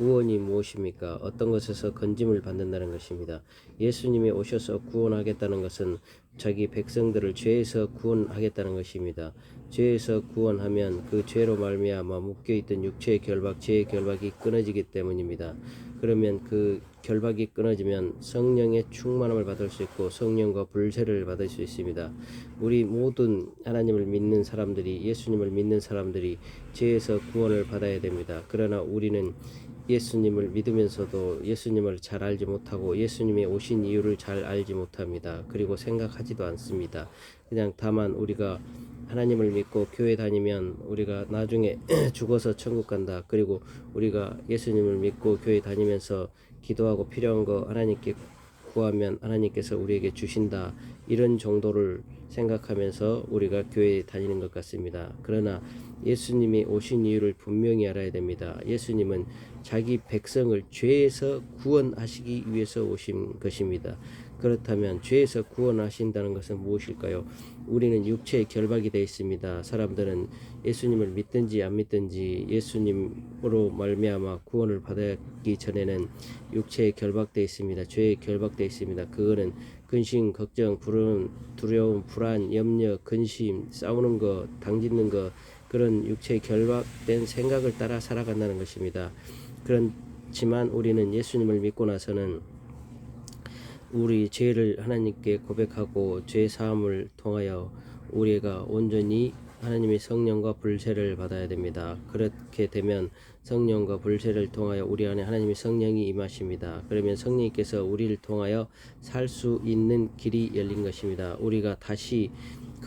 구원이 무엇입니까? 어떤 것에서 건짐을 받는다는 것입니다. 예수님이 오셔서 구원하겠다는 것은 자기 백성들을 죄에서 구원하겠다는 것입니다. 죄에서 구원하면 그 죄로 말미암아 묶여 있던 육체의 결박, 죄의 결박이 끊어지기 때문입니다. 그러면 그 결박이 끊어지면 성령의 충만함을 받을 수 있고 성령과 불세를 받을 수 있습니다. 우리 모든 하나님을 믿는 사람들이 예수님을 믿는 사람들이 죄에서 구원을 받아야 됩니다. 그러나 우리는 예수님을 믿으면서도 예수님을 잘 알지 못하고 예수님이 오신 이유를 잘 알지 못합니다. 그리고 생각하지도 않습니다. 그냥 다만 우리가 하나님을 믿고 교회 다니면 우리가 나중에 죽어서 천국 간다. 그리고 우리가 예수님을 믿고 교회 다니면서 기도하고 필요한 거 하나님께 구하면 하나님께서 우리에게 주신다. 이런 정도를 생각하면서 우리가 교회에 다니는 것 같습니다. 그러나 예수님이 오신 이유를 분명히 알아야 됩니다. 예수님은 자기 백성을 죄에서 구원하시기 위해서 오신 것입니다. 그렇다면 죄에서 구원하신다는 것은 무엇일까요? 우리는 육체의 결박이 되어 있습니다. 사람들은 예수님을 믿든지 안 믿든지 예수님으로 말미암아 구원을 받기 전에는 육체에 결박되어 있습니다. 죄에 결박되어 있습니다. 그거는 근심, 걱정, 불안, 두려움, 불안, 염려, 근심, 싸우는 것, 당짓는 것 그런 육체에 결박된 생각을 따라 살아간다는 것입니다. 그렇지만 우리는 예수님을 믿고 나서는 우리 죄를 하나님께 고백하고 죄 사함을 통하여 우리가 온전히 하나님의 성령과 불세를 받아야 됩니다. 그렇게 되면 성령과 불세를 통하여 우리 안에 하나님의 성령이 임하십니다. 그러면 성령께서 우리를 통하여 살 수 있는 길이 열린 것입니다. 우리가 다시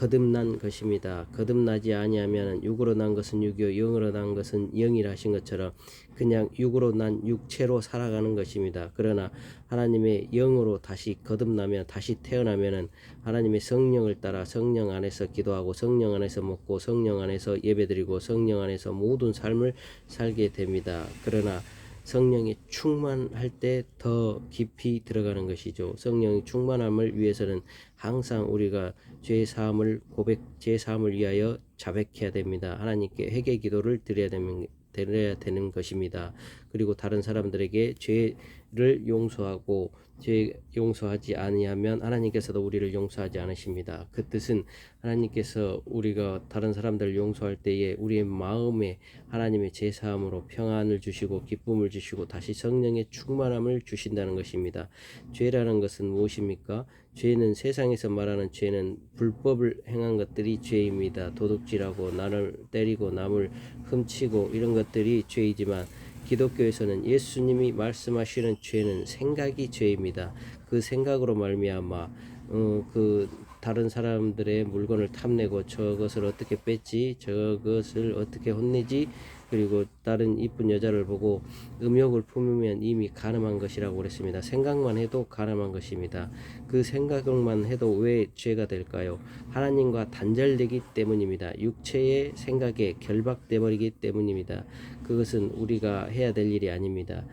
거듭난 것입니다. 거듭나지 아니하면 육으로 난 것은 육이요 영으로 난 것은 영이라 하신 것처럼 그냥 육으로 난 육체로 살아가는 것입니다. 그러나 하나님의 영으로 다시 거듭나면 다시 태어나면은 하나님의 성령을 따라 성령 안에서 기도하고 성령 안에서 먹고 성령 안에서 예배드리고 성령 안에서 모든 삶을 살게 됩니다. 그러나 성령이 충만할 때 더 깊이 들어가는 것이죠. 성령의 충만함을 위해서는 항상 우리가 죄 사함을 고백 죄 사함을 위하여 자백해야 됩니다. 하나님께 회개 기도를 드려야 되는 드려야 되는 것입니다. 그리고 다른 사람들에게 죄를 용서하고 죄 용서하지 아니하면 하나님께서도 우리를 용서하지 않으십니다. 그 뜻은 하나님께서 우리가 다른 사람들을 용서할 때에 우리의 마음에 하나님의 제사함으로 평안을 주시고 기쁨을 주시고 다시 성령의 충만함을 주신다는 것입니다. 죄라는 것은 무엇입니까? 죄는 세상에서 말하는 죄는 불법을 행한 것들이 죄입니다. 도둑질하고 나를 때리고 남을 훔치고 이런 것들이 죄이지만 기독교에서는 예수님이 말씀하시는 죄는 생각이 죄입니다. 그 생각으로 말미암아 어, 그 다른 사람들의 물건을 탐내고 저것을 어떻게 뺐지 저것을 어떻게 혼내지 그리고 다른 이쁜 여자를 보고 음욕을 품으면 이미 가늠한 것이라고 그랬습니다. 생각만 해도 가늠한 것입니다. 그 생각만 해도 왜 죄가 될까요? 하나님과 단절되기 때문입니다. 육체의 생각에 결박돼 버리기 때문입니다. 그것은 우리가 해야 될 일이 아닙니다.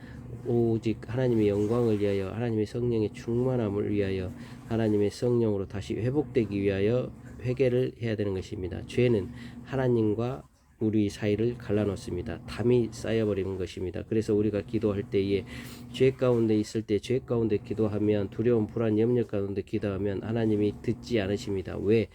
오직 하나님의 영광을 위하여 하나님의 성령의 충만함을 위하여 하나님의 성령으로 다시 회복되기 위하여 회개를 해야 되는 것입니다. 죄는 하나님과 우리 사이를 갈라놓습니다. 담이 쌓여버리는 것입니다. 그래서 우리가 기도할 때에 죄 가운데 있을 때 죄 가운데 기도하면 두려움, 불안, 염려 가운데 기도하면 하나님이 듣지 않으십니다. 왜?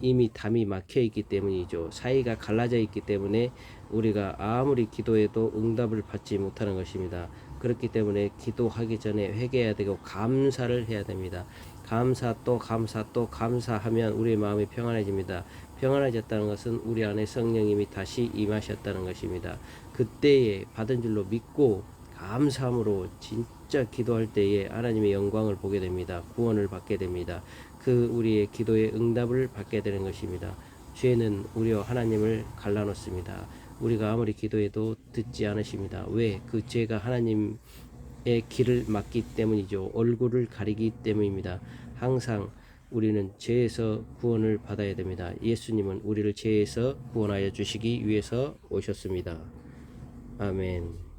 이미 담이 막혀 있기 때문이죠. 사이가 갈라져 있기 때문에 우리가 아무리 기도해도 응답을 받지 못하는 것입니다. 그렇기 때문에 기도하기 전에 회개해야 되고 감사를 해야 됩니다. 감사 또 감사 또 감사하면 우리의 마음이 평안해집니다. 평안해졌다는 것은 우리 안에 성령님이 다시 임하셨다는 것입니다. 그때에 받은 줄로 믿고 감사함으로 진짜 기도할 때에 하나님의 영광을 보게 됩니다. 구원을 받게 됩니다. 그 우리의 기도의 응답을 받게 되는 것입니다. 죄는 우리와 하나님을 갈라놓습니다. 우리가 아무리 기도해도 듣지 않으십니다. 왜? 그 죄가 하나님의 길을 막기 때문이죠. 얼굴을 가리기 때문입니다. 항상 우리는 죄에서 구원을 받아야 됩니다. 예수님은 우리를 죄에서 구원하여 주시기 위해서 오셨습니다. 아멘.